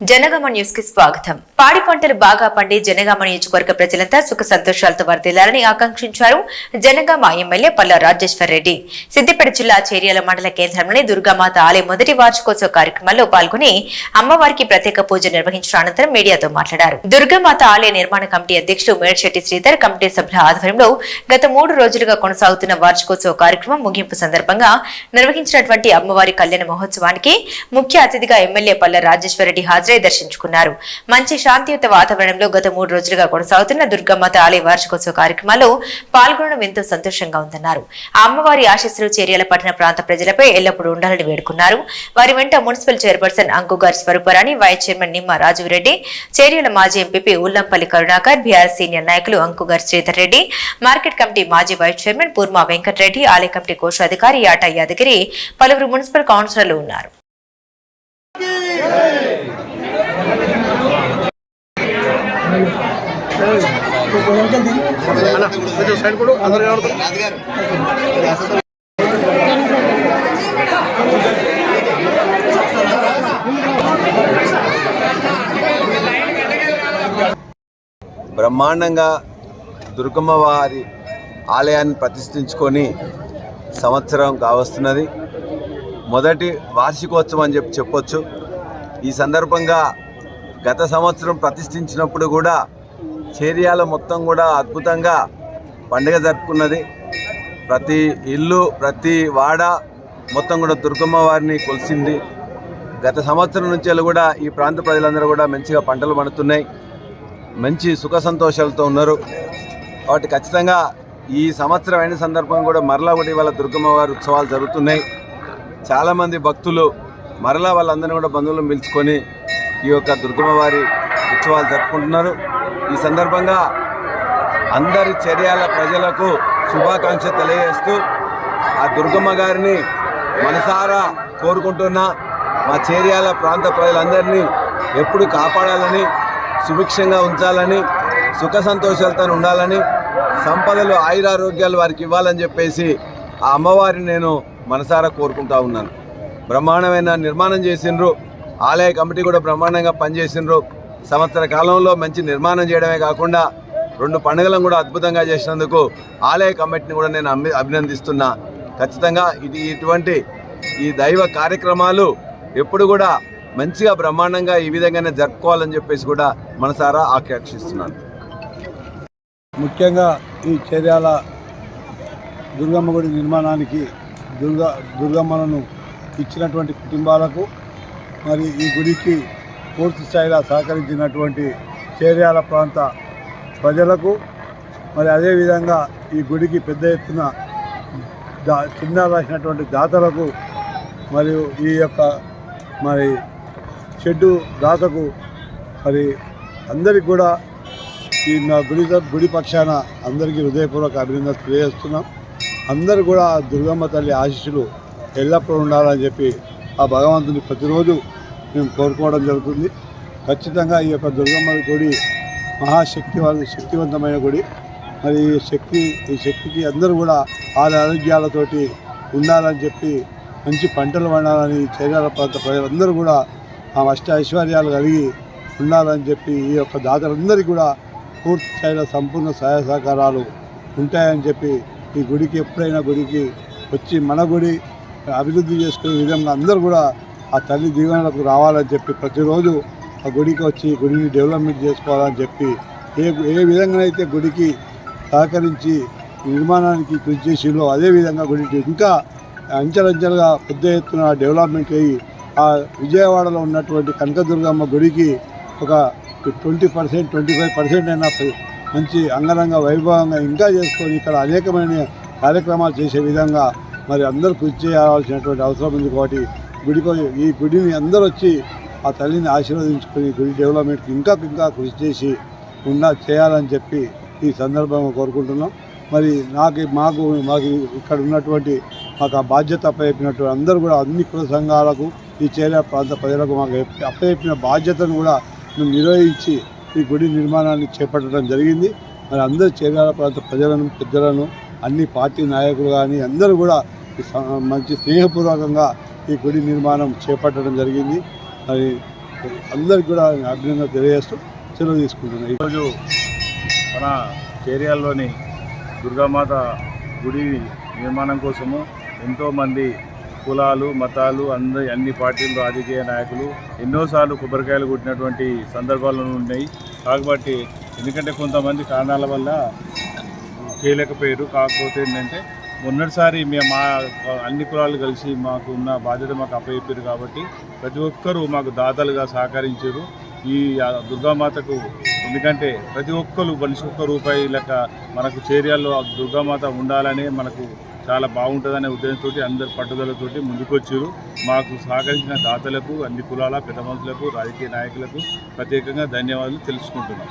జనగామ న్యూస్కి స్వాగతం. పాడి పంటలు బాగా పండి జనగామ నియోజకవర్గ ప్రజలంతా సుఖ సంతోషాలతో వర్దిల్లాలని ఆకాంక్షించారు జనగామ ఎమ్మెల్యే పల్ల రాజేశ్వర్ రెడ్డి. సిద్దిపేట జిల్లా చేర్యాల మండల కేంద్రంలోని దుర్గామాత ఆలయ మొదటి వార్షికోత్సవ కార్యక్రమంలో పాల్గొని అమ్మవారికి ప్రత్యేక పూజ నిర్వహించిన అనంతరం మీడియాతో మాట్లాడారు. దుర్గామాత ఆలయ నిర్మాణ కమిటీ అధ్యక్షుడు మేడ్శెట్టి శ్రీధర్ కమిటీ సభ్యుల ఆధ్వర్యంలో గత మూడు రోజులుగా కొనసాగుతున్న వార్షికోత్సవ కార్యక్రమం ముగింపు సందర్భంగా నిర్వహించినటువంటి అమ్మవారి కళ్యాణ మహోత్సవానికి ముఖ్య అతిథిగా ఎమ్మెల్యే పల్ల రాజేశ్వరరెడ్డి హాజరు దర్శించుకున్నారు. మంచి శాంతియుత వాతావరణంలో గత మూడు రోజులుగా కొనసాగుతున్న దుర్గమ్మత ఆలయ వార్షికోత్సవ కార్యక్రమాల్లో పాల్గొనడం ఎంతో సంతోషంగా ఉందన్నారు. ఆ అమ్మవారి ఆశీస్సులు చేర్యాల పట్టణ ప్రాంత ప్రజలపై ఎల్లప్పుడూ ఉండాలని వేడుకున్నారు. వారి వెంట municipal chairperson Ankugari Swaruparani vice chairman Nimma Raju Reddy Cheriyal మాజీ MPP Ullampalli Karunakar BR senior నాయకులు అంకుగారి శ్రీధర్ రెడ్డి మార్కెట్ కమిటీ మాజీ వైస్ చైర్మన్ పూర్మా వెంకటరెడ్డి ఆలయ కమిటీ కోశాధికారి యాటా యాదగిరి పలువురు మున్సిపల్ కౌన్సిలర్లు ఉన్నారు అన్న కొంచెం సైడ్ కూడా అందరు బ్రహ్మాండంగా దుర్గమ్మ వారి ఆలయాన్ని ప్రతిష్ఠించుకొని సంవత్సరం కావస్తున్నది. మొదటి వార్షికోత్సవం అని చెప్పి చెప్పొచ్చు. ఈ సందర్భంగా గత సంవత్సరం ప్రతిష్ఠించినప్పుడు కూడా చేరియాల మొత్తం కూడా అద్భుతంగా పండుగ జరుపుకున్నది. ప్రతి ఇల్లు ప్రతి వాడ మొత్తం కూడా దుర్గమ్మ వారిని కొలిసింది. గత సంవత్సరం నుంచి కూడా ఈ ప్రాంత ప్రజలందరూ కూడా మంచిగా పంటలు పండుతున్నాయి. మంచి సుఖ సంతోషాలతో ఉన్నారు. కాబట్టి ఖచ్చితంగా ఈ సంవత్సరం అయిన సందర్భం కూడా మరలా ఒకటి వాళ్ళ దుర్గమ్మ వారి ఉత్సవాలు జరుగుతున్నాయి. చాలామంది భక్తులు మరలా వాళ్ళందరినీ కూడా బంధువులను పిలుచుకొని ఈ యొక్క దుర్గమ్మ వారి ఉత్సవాలు జరుపుకుంటున్నారు. ఈ సందర్భంగా అందరి చర్యాల ప్రజలకు శుభాకాంక్ష తెలియజేస్తూ ఆ దుర్గమ్మ గారిని మనసారా కోరుకుంటున్నా మా చేర్యాల ప్రాంత ప్రజలందరినీ ఎప్పుడు కాపాడాలని సుభిక్షంగా ఉంచాలని సుఖ సంతోషాలతో ఉండాలని సంపదలు ఆయురారోగ్యాలు వారికి ఇవ్వాలని చెప్పేసి ఆ అమ్మవారిని నేను మనసారా కోరుకుంటా ఉన్నాను. బ్రహ్మాండమైన నిర్మాణం చేసిండ్రు. ఆలయ కమిటీ కూడా బ్రహ్మాండంగా పనిచేసిండ్రు. సంవత్సర కాలంలో మంచి నిర్మాణం చేయడమే కాకుండా రెండు పండుగలను కూడా అద్భుతంగా చేసినందుకు ఆలయ కమిటీని కూడా నేను అభి అభినందిస్తున్నా. ఖచ్చితంగా ఇది ఇటువంటి ఈ దైవ కార్యక్రమాలు ఎప్పుడు కూడా మంచిగా బ్రహ్మాండంగా ఈ విధంగానే జరుపుకోవాలని చెప్పేసి కూడా మనసారా ఆకాంక్షిస్తున్నాను. ముఖ్యంగా ఈ చర్యాల దుర్గమ్మ గుడి నిర్మాణానికి దుర్గా దుర్గమ్మలను ఇచ్చినటువంటి కుటుంబాలకు మరి ఈ గుడికి పూర్తి స్థాయిలో సహకరించినటువంటి చేర్యాల ప్రాంత ప్రజలకు మరి అదేవిధంగా ఈ గుడికి పెద్ద ఎత్తున దా చిన్న రాసినటువంటి దాతలకు మరియు ఈ యొక్క మరి షెడ్డు దాతకు మరి అందరికి కూడా ఈ మా గుడి గుడి పక్షాన అందరికీ హృదయపూర్వక అభినందన తెలియజేస్తున్నాం. అందరూ కూడా దుర్గమ్మ తల్లి ఆశీస్సులు ఎల్లప్పుడూ ఉండాలని చెప్పి ఆ భగవంతుని ప్రతిరోజు మేము కోరుకోవడం జరుగుతుంది. ఖచ్చితంగా ఈ యొక్క దుర్గమ్మ గుడి మహాశక్తి శక్తివంతమైన గుడి. మరి ఈ శక్తి ఈ శక్తికి అందరూ కూడా ఆరు ఆరోగ్యాలతోటి ఉండాలని చెప్పి మంచి పంటలు పండాలని చైనాల ప్రాంత ప్రజలందరూ కూడా ఆ అష్ట ఐశ్వర్యాలు కలిగి ఉండాలని చెప్పి ఈ యొక్క దాతలందరికీ కూడా పూర్తి స్థాయిలో సంపూర్ణ సహాయ సహకారాలు ఉంటాయని చెప్పి ఈ గుడికి ఎప్పుడైనా గుడికి వచ్చి మన గుడి అభివృద్ధి చేసుకునే విధంగా అందరూ కూడా ఆ తల్లి దీవెనలకు రావాలని చెప్పి ప్రతిరోజు ఆ గుడికి వచ్చి గుడిని డెవలప్మెంట్ చేసుకోవాలని చెప్పి ఏ ఏ విధంగానైతే గుడికి సహకరించి నిర్మాణానికి కృషి చేసిందో అదేవిధంగా గుడికి ఇంకా అంచెలంచెలుగా పెద్ద ఎత్తున డెవలప్మెంట్ అయ్యి ఆ విజయవాడలో ఉన్నటువంటి కనకదుర్గమ్మ గుడికి ఒక twenty percent twenty five percent అయినా మంచి అంగరంగ వైభవంగా ఇంకా చేసుకొని ఇక్కడ అనేకమైన కార్యక్రమాలు చేసే విధంగా మరి అందరూ కృషి చేయాల్సినటువంటి అవసరం ఉంది కాబట్టి గుడికి ఈ గుడిని అందరూ వచ్చి ఆ తల్లిని ఆశీర్వదించుకొని గుడి డెవలప్మెంట్కి ఇంకా ఇంకా కృషి చేసి ఉన్న చేయాలని చెప్పి ఈ సందర్భంగా కోరుకుంటున్నాం. మరి నాకు మాకు మాకు ఇక్కడ ఉన్నటువంటి మాకు ఆ బాధ్యత అప్పచెప్పినటువంటి అందరూ కూడా అన్ని కుల సంఘాలకు ఈ చేరే ప్రాంత ప్రజలకు మాకు అప్పచెప్పిన బాధ్యతను కూడా మేము నిర్వహించి ఈ గుడి నిర్మాణాన్ని చేపట్టడం జరిగింది. మరి అందరు చేరాల ప్రాంత ప్రజలను పెద్దలను అన్ని పార్టీ నాయకులు కానీ అందరూ కూడా మంచి స్నేహపూర్వకంగా ఈ గుడి నిర్మాణం చేపట్టడం జరిగింది. అది అందరికి కూడా అభినందన తెలియజేస్తూ సెలవు తీసుకుంటున్నాను. ఈరోజు మన చేరియాల్లోని దుర్గామాత గుడి నిర్మాణం కోసము ఎంతోమంది కులాలు మతాలు అందరి అన్ని పార్టీలు రాజకీయ నాయకులు ఎన్నోసార్లు కొబ్బరికాయలు కొట్టినటువంటి సందర్భాలు ఉన్నాయి. కాబట్టి ఎందుకంటే కొంతమంది కారణాల వల్ల చేయలేకపోయారు. కాకపోతే ఏంటంటే మొన్నటిసారి మేము మా అన్ని కులాలు కలిసి మాకు ఉన్న బాధ్యత మాకు అప్పచెప్పారు కాబట్టి ప్రతి ఒక్కరూ మాకు దాతలుగా సహకరించారు. ఈ దుర్గామాతకు ఎందుకంటే ప్రతి ఒక్కరు మనిషి ఒక్క రూపాయి లెక్క మనకు చేరియాల్లో ఆ దుర్గామాత ఉండాలని మనకు చాలా బాగుంటుందనే ఉద్దేశంతో అందరు పట్టుదలతోటి ముందుకొచ్చారు. మాకు సహకరించిన దాతలకు అన్ని కులాల పెద్ద మనుషులకు రాజకీయ నాయకులకు ప్రత్యేకంగా ధన్యవాదాలు తెలుసుకుంటున్నాం.